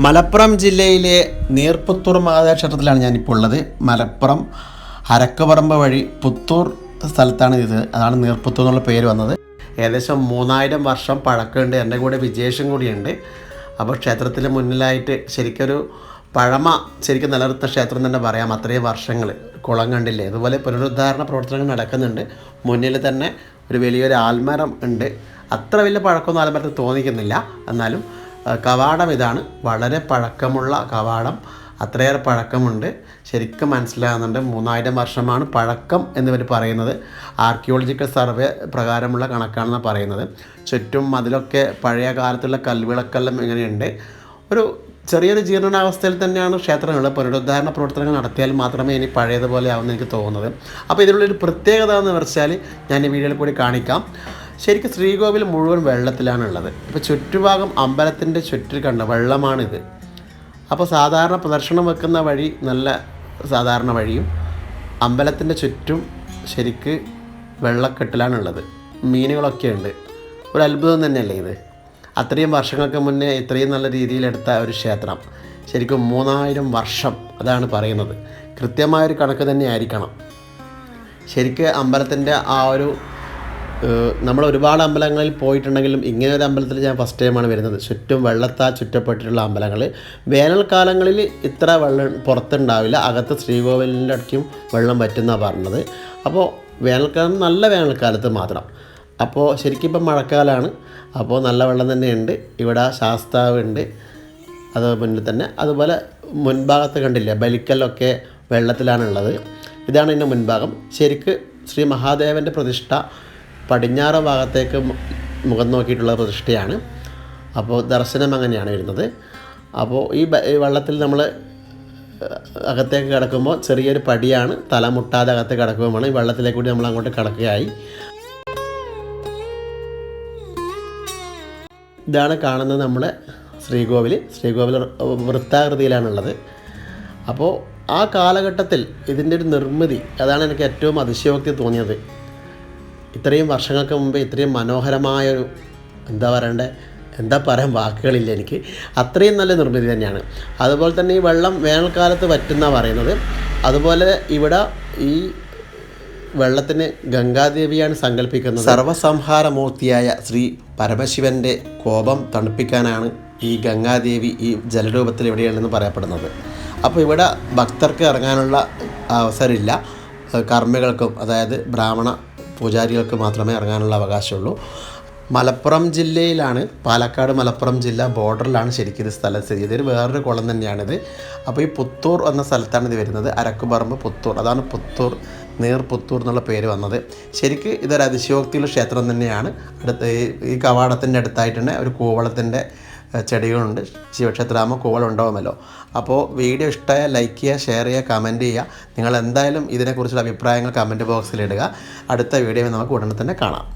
മലപ്പുറം ജില്ലയിലെ നീർപുത്തൂർ മഹാദേവക്ഷേത്രത്തിലാണ് ഞാനിപ്പോൾ ഉള്ളത്. മലപ്പുറം അരക്കപറമ്പ് വഴി പുത്തൂർ സ്ഥലത്താണ് ഇത്. അതാണ് നീർപുത്തൂർ എന്നുള്ള പേര് വന്നത്. ഏകദേശം മൂന്നായിരം വർഷം പഴക്കമുണ്ട്. എന്റെ കൂടെ വിജേഷം കൂടിയുണ്ട്. അപ്പോൾ ക്ഷേത്രത്തിന് മുന്നിലായിട്ട് ശരിക്കൊരു പഴമ ശരിക്കും നിലനിർത്തുന്ന ക്ഷേത്രം തന്നെ പറയാം. അത്രയും വർഷങ്ങൾ കുളം കണ്ടില്ലേ? അതുപോലെ പുനരുദ്ധാരണ പ്രവർത്തനങ്ങൾ നടക്കുന്നുണ്ട്. മുന്നിൽ തന്നെ ഒരു വലിയൊരു ആൽമരം ഉണ്ട്. അത്ര വലിയ പഴക്കമൊന്നും ആൽമരത്തിൽ തോന്നിക്കുന്നില്ല. എന്നാലും കവാടം ഇതാണ്. വളരെ പഴക്കമുള്ള കവാടം. അത്രയേറെ പഴക്കമുണ്ട്. ശരിക്കും മനസ്സിലാകുന്നുണ്ട്. മൂന്നായിരം വർഷമാണ് പഴക്കം എന്നിവർ പറയുന്നത്. ആർക്കിയോളജിക്കൽ സർവേ പ്രകാരമുള്ള കണക്കാണെന്ന് പറയുന്നത്. ചുറ്റും അതിലൊക്കെ പഴയ കാലത്തുള്ള കൽവിളക്കെല്ലാം ഇങ്ങനെയുണ്ട്. ഒരു ചെറിയൊരു ജീർണാവസ്ഥയിൽ തന്നെയാണ് ക്ഷേത്രങ്ങൾ പുനരുദ്ധാരണ പ്രവർത്തനങ്ങൾ നടത്തിയാൽ മാത്രമേ ഇനി പഴയതുപോലെ ആവുമെന്ന് എനിക്ക് തോന്നുന്നത്. അപ്പോൾ ഇതിനുള്ളൊരു പ്രത്യേകത എന്ന് വെച്ചാൽ ഞാൻ ഈ വീഡിയോയിൽ കൂടി കാണിക്കാം. ശരിക്കും ശ്രീകോവിൽ മുഴുവൻ വെള്ളത്തിലാണുള്ളത്. ഇപ്പോൾ ചുറ്റുഭാഗം അമ്പലത്തിന്റെ ചുറ്റിൽ കണ്ട വെള്ളമാണിത്. അപ്പോൾ സാധാരണ പ്രദർശനം വെക്കുന്ന വഴി നല്ല സാധാരണ വഴിയും അമ്പലത്തിന്റെ ചുറ്റും ശരിക്ക് വെള്ളക്കെട്ടിലാണുള്ളത്. മീനുകളൊക്കെ ഉണ്ട് ഒരു അത്ഭുതം തന്നെയല്ലേ ഇത്? അത്രയും വർഷങ്ങൾക്ക് മുന്നേ ഇത്രയും നല്ല രീതിയിലെടുത്ത ഒരു ക്ഷേത്രം. ശരിക്കും മൂന്നായിരം വർഷം അതാണ് പറയുന്നത്. കൃത്യമായൊരു കണക്ക് തന്നെ ആയിരിക്കണം ശരിക്ക് അമ്പലത്തിന്റെ ആ ഒരു നമ്മൾ ഒരുപാട് അമ്പലങ്ങളിൽ പോയിട്ടുണ്ടെങ്കിലും ഇങ്ങനെ ഒരു അമ്പലത്തിൽ ഞാൻ ഫസ്റ്റ് ടൈമാണ് വരുന്നത്. ചുറ്റും വെള്ളത്താൽ ചുറ്റപ്പെട്ടിട്ടുള്ള അമ്പലങ്ങൾ വേനൽക്കാലങ്ങളിൽ ഇത്ര വെള്ളം പുറത്തുണ്ടാവില്ല. അകത്ത് ശ്രീകോവിലിന്റെ അടുക്കും വെള്ളം പറ്റുന്നതാണ് പറഞ്ഞത്. അപ്പോൾ വേനൽക്കാലം നല്ല വേനൽക്കാലത്ത് മാത്രം. അപ്പോൾ ശരിക്കും ഇപ്പം മഴക്കാലമാണ് അപ്പോൾ നല്ല വെള്ളം തന്നെയുണ്ട്. ഇവിടെ ശാസ്താവ് ഉണ്ട് അത് മുന്നിൽ തന്നെ. അതുപോലെ മുൻഭാഗത്ത് കണ്ടില്ലേ ബലിക്കലൊക്കെ വെള്ളത്തിലാണുള്ളത്. ഇതാണ് ഇതിന്റെ മുൻഭാഗം. ശരിക്ക് ശ്രീ മഹാദേവന്റെ പ്രതിഷ്ഠ പടിഞ്ഞാറ് ഭാഗത്തേക്ക് മുഖം നോക്കിയിട്ടുള്ള പ്രതിഷ്ഠയാണ്. അപ്പോൾ ദർശനം അങ്ങനെയാണ് വരുന്നത്. അപ്പോൾ ഈ വള്ളത്തിൽ നമ്മൾ അകത്തേക്ക് കിടക്കുമ്പോൾ ചെറിയൊരു പടിയാണ്. തല മുട്ടാതെ അകത്ത് കിടക്കുമ്പോൾ ഈ വെള്ളത്തിലേക്ക് കൂടി നമ്മൾ അങ്ങോട്ട് കിടക്കുകയായി. ഇതാണ് കാണുന്നത് നമ്മുടെ ശ്രീകോവിൽ ശ്രീകോവിൽ വൃത്താകൃതിയിലാണുള്ളത്. അപ്പോൾ ആ കാലഘട്ടത്തിൽ ഇതിന്റെ ഒരു നിർമ്മിതി അതാണ് എനിക്ക് ഏറ്റവും അതിശയോക്തി തോന്നിയത്. ഇത്രയും വർഷങ്ങൾക്ക് മുമ്പ് ഇത്രയും മനോഹരമായൊരു എന്താ പറയണ്ടേ എന്താ പറയാൻ വാക്കുകളില്ല എനിക്ക്. അത്രയും നല്ല നിർമ്മിതി തന്നെയാണ്. അതുപോലെ തന്നെ ഈ വെള്ളം വേനൽക്കാലത്ത് വറ്റുന്ന പറയുന്നത്. അതുപോലെ ഇവിടെ ഈ വെള്ളത്തിന് ഗംഗാദേവിയാണ് സങ്കല്പിക്കുന്നത്. സർവസംഹാരമൂർത്തിയായ ശ്രീ പരമശിവന്റെ കോപം തണുപ്പിക്കാനാണ് ഈ ഗംഗാദേവി ഈ ജലരൂപത്തിൽ എവിടെയാണെന്ന് പറയപ്പെടുന്നത്. അപ്പോൾ ഇവിടെ ഭക്തർക്ക് ഇറങ്ങാനുള്ള അവസരമില്ല. കർമ്മികൾക്കും അതായത് ബ്രാഹ്മണ പൂജാരികൾക്ക് മാത്രമേ ഇറങ്ങാനുള്ള അവകാശമുള്ളൂ. മലപ്പുറം ജില്ലയിലാണ് പാലക്കാട് മലപ്പുറം ജില്ല ബോർഡറിലാണ് ശരിക്കും ഇത് സ്ഥലം സ്ഥിതി ചെയ്തത്. വേറൊരു കുളം തന്നെയാണിത്. അപ്പോൾ ഈ പുത്തൂർ എന്ന സ്ഥലത്താണ് ഇത് വരുന്നത്. അരക്കുപറമ്പ് പുത്തൂർ. അതാണ് പുത്തൂർ നീർ പുത്തൂർ എന്നുള്ള പേര് വന്നത്. ശരിക്ക് ഇതൊരു അതിശയോക്തിയുള്ള ക്ഷേത്രം തന്നെയാണ്. അടുത്ത് ഈ- കവാടത്തിന്റെ അടുത്തായിട്ട് തന്നെ ഒരു കൂവളത്തിന്റെ ചെടികളുണ്ട്. ശിവക്ഷേത്രാമ കൂവൾ ഉണ്ടാവുമല്ലോ അപ്പോൾ വീഡിയോ ഇഷ്ടമായ ലൈക്ക് ചെയ്യുക ഷെയർ ചെയ്യുക കമന്റ് ചെയ്യുക. നിങ്ങൾ എന്തായാലും ഇതിനെക്കുറിച്ചുള്ള അഭിപ്രായങ്ങൾ കമന്റ് ബോക്സിൽ ഇടുക. അടുത്ത വീഡിയോ നമുക്ക് ഉടനെ തന്നെ കാണാം.